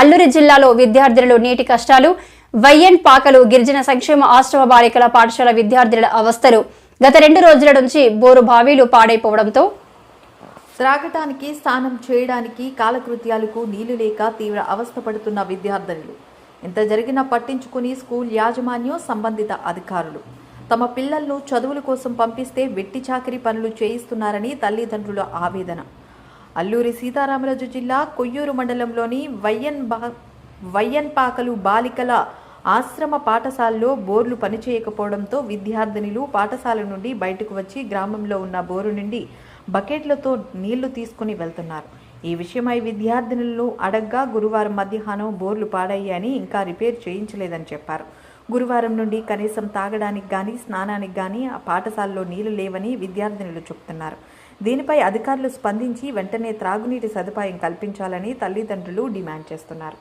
అల్లూరి జిల్లాలో విద్యార్థులు నీటి కష్టాలు వైఎన్ పాకలు గిరిజన సంక్షేమ ఆశ్రమ బాలికల పాఠశాల విద్యార్థుల అవస్థలు గత రెండు రోజుల నుంచి బోరు బావీలు పాడైపోవడంతో త్రాగటానికి స్నానం చేయడానికి కాలకృత్యాలకు నీళ్ళు లేక తీవ్ర అవస్థపడుతున్న విద్యార్థినులు. ఇంత జరిగినా పట్టించుకుని స్కూల్ యాజమాన్యం సంబంధిత అధికారులు. తమ పిల్లలను చదువుల కోసం పంపిస్తే వెట్టి చాకరీ పనులు చేయిస్తున్నారని తల్లిదండ్రుల ఆవేదన. అల్లూరి సీతారామరాజు జిల్లా కొయ్యూరు మండలంలోని వైఎన్ బా వైఎన్పాకలు బాలికల ఆశ్రమ పాఠశాలలో బోర్లు పనిచేయకపోవడంతో విద్యార్థినులు పాఠశాల నుండి బయటకు వచ్చి గ్రామంలో ఉన్న బోరు నుండి బకెట్లతో నీళ్ళు తీసుకుని వెళ్తున్నారు. ఈ విషయమై విద్యార్థినులను అడగ్గా గురువారం మధ్యాహ్నం బోర్లు పాడయ్యాయని ఇంకా రిపేర్ చేయించలేదని చెప్పారు. గురువారం నుండి కనీసం తాగడానికి కానీ స్నానానికి కానీ ఆ పాఠశాలలో నీళ్ళు లేవని విద్యార్థినులు చెబుతున్నారు దీనిపై అధికారులు స్పందించి వెంటనే త్రాగునీటి సదుపాయం కల్పించాలని తల్లిదండ్రులు డిమాండ్ చేస్తున్నారు.